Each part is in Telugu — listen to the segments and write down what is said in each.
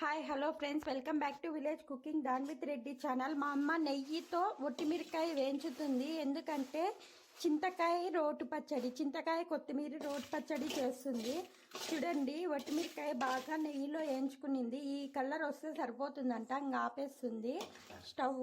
Hi hello friends welcome back to village cooking Danvith Reddy channel మా అమ్మ నెయ్యితో ఒట్టిమిరకాయ వేయించుతుంది. ఎందుకంటే చింతకాయ రోటు పచ్చడి చింతకాయ కొత్తిమీర రోటు పచ్చడి చేస్తుంది. చూడండి ఒట్టిమిరకాయ బాగా నెయ్యిలో వేయించుకునింది. ఈ కలర్ వస్తే సరిపోతుందంట ఇంకా ఆపేస్తుంది. స్టవ్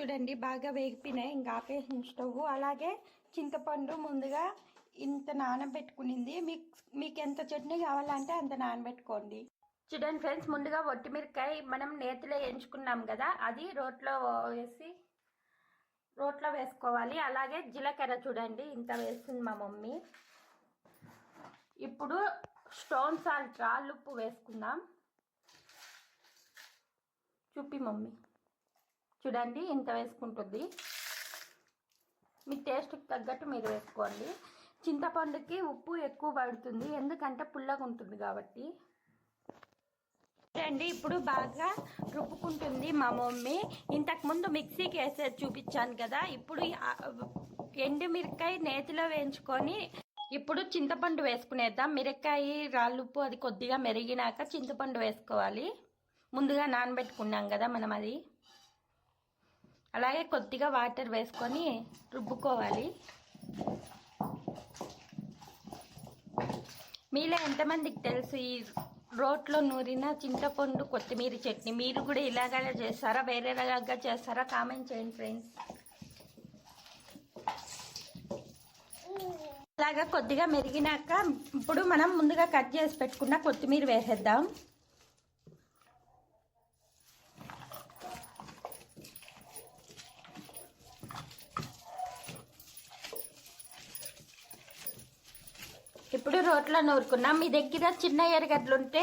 చూడండి బాగా వేగిపోయినాయి. ఇంకా ఆపేసిన స్టవ్. అలాగే చింతపండు ముందుగా ఇంత నానబెట్టుకునింది. మీకు మీకు ఎంత చట్నీ కావాలంటే అంత నానబెట్టుకోండి. చూడండి ఫ్రెండ్స్ ముందుగా ఒట్టిమిరకాయ మనం నేతిలో ఎంచుకున్నాం కదా అది రోట్లో వేసి రోట్లో వేసుకోవాలి. అలాగే జీలకర్ర చూడండి ఇంత వేస్తుంది మా మమ్మీ. ఇప్పుడు స్టోన్ సాల్ట్ రాళ్ళుప్పు వేసుకుందాం. చూపి మమ్మీ. చూడండి ఇంత వేసుకుంటుంది. మీ టేస్ట్కి తగ్గట్టు మీరు వేసుకోండి. చింతపండుకి ఉప్పు ఎక్కువ పడుతుంది. ఎందుకంటే పుల్లగా ఉంటుంది కాబట్టి. అండి ఇప్పుడు బాగా రుబ్బుకుంటుంది మా మమ్మీ. ఇంతకుముందు మిక్సీకి వేసేది చూపించాను కదా. ఇప్పుడు ఎండుమిరకాయ నేతిలో వేయించుకొని ఇప్పుడు చింతపండు వేసుకునేద్దాం. మిరకాయ రాళ్ళుప్పు అది కొద్దిగా మెరిగినాక చింతపండు వేసుకోవాలి. ముందుగా నానబెట్టుకున్నాం కదా మనం అది. అలాగే కొద్దిగా వాటర్ వేసుకొని రుబ్బుకోవాలి. మీలో ఎంతమందికి తెలుసు ఈ రోట్లో నూరిన చింతపండు కొత్తిమీర చట్నీ? మీరు కూడా ఇలాగే చేస్తారా? వేరే రకంగా చేస్తారా? కామెంట్ చేయండి ఫ్రెండ్స్. అలాగా కొద్దిగా మెరిగినాక ఇప్పుడు మనం ముందుగా కట్ చేసి పెట్టుకున్న కొత్తిమీర వేసేద్దాం. ఇప్పుడు రోట్లో నూరుకున్నాం. మీ దగ్గర చిన్న ఎరగడ్లు ఉంటే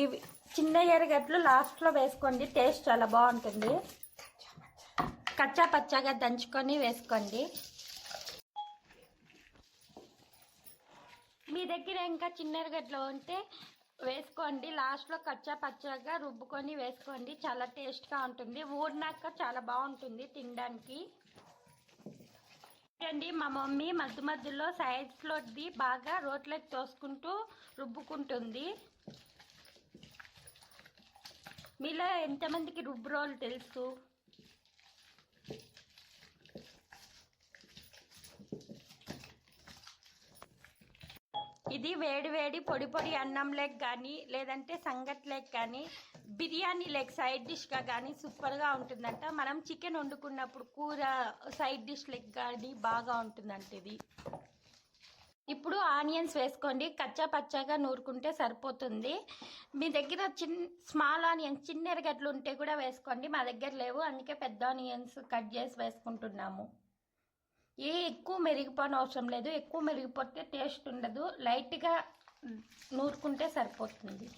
ఇవి చిన్న ఎరగడ్లు లాస్ట్లో వేసుకోండి. టేస్ట్ చాలా బాగుంటుంది. కచ్చా పచ్చాగా దంచుకొని వేసుకోండి. మీ దగ్గర ఇంకా చిన్న ఎరగడ్లు ఉంటే వేసుకోండి. లాస్ట్లో కచ్చా పచ్చగా రుబ్బుకొని వేసుకోండి. చాలా టేస్ట్గా ఉంటుంది. ఊడినాక చాలా బాగుంటుంది తినడానికి. అండి మా మమ్మీ మధ్య మధ్యలో సైడ్స్లోది బాగా రోట్లోకి తోసుకుంటూ రుబ్బుకుంటుంది. మీలో ఎంతమందికి రుబ్బు రోలు తెలుసు? ఇది వేడి వేడి పొడి పొడి అన్నం లెగ్ కానీ లేదంటే సంగట్ లెగ్ కానీ బిర్యానీ లెగ్ సైడ్ డిష్గా కానీ సూపర్గా ఉంటుందంట. మనం చికెన్ వండుకున్నప్పుడు కూర సైడ్ డిష్ లెగ్ కానీ బాగా ఉంటుందంట ఇది. ఇప్పుడు ఆనియన్స్ వేసుకోండి. కచ్చా పచ్చాగా నూరుకుంటే సరిపోతుంది. మీ దగ్గర చిన్ స్మాల్ ఆనియన్స్ చిన్న ఎరగడ్లు ఉంటే కూడా వేసుకోండి. మా దగ్గర లేవు. అందుకే పెద్ద ఆనియన్స్ కట్ చేసి వేసుకుంటున్నాము. ఏ ఎక్కువ మెరిగిపోని అవసరం లేదు. ఎక్కువ మెరిగిపోతే టేస్ట్ ఉండదు. లైట్గా నూరుకుంటే సరిపోతుంది.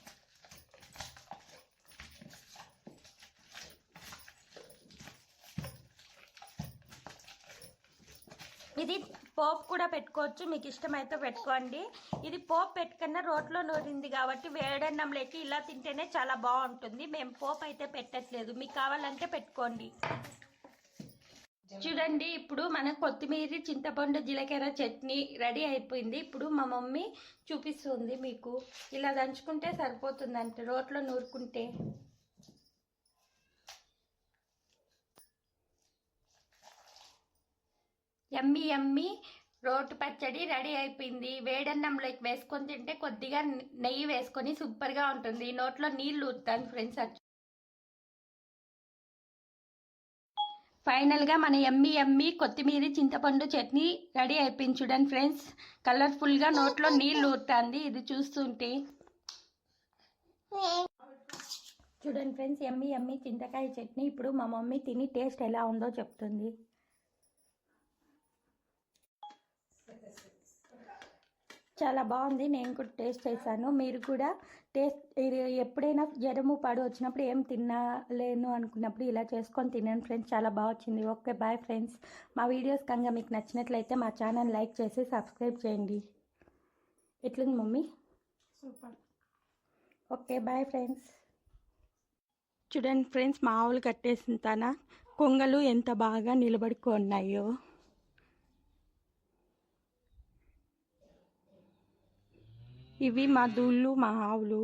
ఇది పోపు కూడా పెట్టుకోవచ్చు. మీకు ఇష్టమైతే పెట్టుకోండి. ఇది పోపు పెట్టుకున్న రోట్లో నూరింది కాబట్టి వేడన్నంలోకి ఇలా తింటేనే చాలా బాగుంటుంది. మేము పోపు అయితే పెట్టట్లేదు. మీకు కావాలంటే పెట్టుకోండి. చూడండి ఇప్పుడు మన కొత్తిమీర చింతపండు జీలకర్ర చట్నీ రెడీ అయిపోయింది. ఇప్పుడు మా మమ్మీ చూపిస్తుంది మీకు. ఇలా దంచుకుంటే సరిపోతుందంట రోట్లో నూరుకుంటే. ఎమ్మి ఎమ్మి రోటు పచ్చడి రెడీ అయిపోయింది. వేడన్నంలోకి వేసుకొని తింటే కొద్దిగా నెయ్యి వేసుకొని సూపర్గా ఉంటుంది. నోట్లో నీళ్ళు ఊరుతాను ఫ్రెండ్స్. ఫైనల్గా మన ఎమ్మి ఎమ్మి కొత్తిమీర చింతపండు చట్నీ రెడీ అయిపోయింది చూడండి ఫ్రెండ్స్. కలర్ఫుల్గా నోట్లో నీళ్ళు ఊరుతుంది. ఇది చూస్తుంటే చూడండి ఫ్రెండ్స్ ఎమ్మి ఎమ్మి చింతకాయ చట్నీ. ఇప్పుడు మా మమ్మీ తిని టేస్ట్ ఎలా ఉందో చెప్తుంది. చాలా బాగుంది. నేను కూడా టేస్ట్ చేశాను. మీరు కూడా టేస్ట్ ఎప్పుడైనా జ్వరము పాడు వచ్చినప్పుడు ఏం తినలేను అనుకున్నప్పుడు ఇలా చేసుకొని తినండి ఫ్రెండ్స్. చాలా బాగా వచ్చింది. Okay bye friends. మా వీడియోస్ కనుక మీకు నచ్చినట్లయితే మా ఛానల్ లైక్ చేసి సబ్స్క్రైబ్ చేయండి. ఎట్లుంది mummy? Super. Okay bye friends. చూడండి ఫ్రెండ్స్ మా ఆవులు కట్టేసిన తన కొంగలు ఎంత బాగా నిలబడుకున్నాయో. ఇవి మా దూళ్ళు మా ఆవులు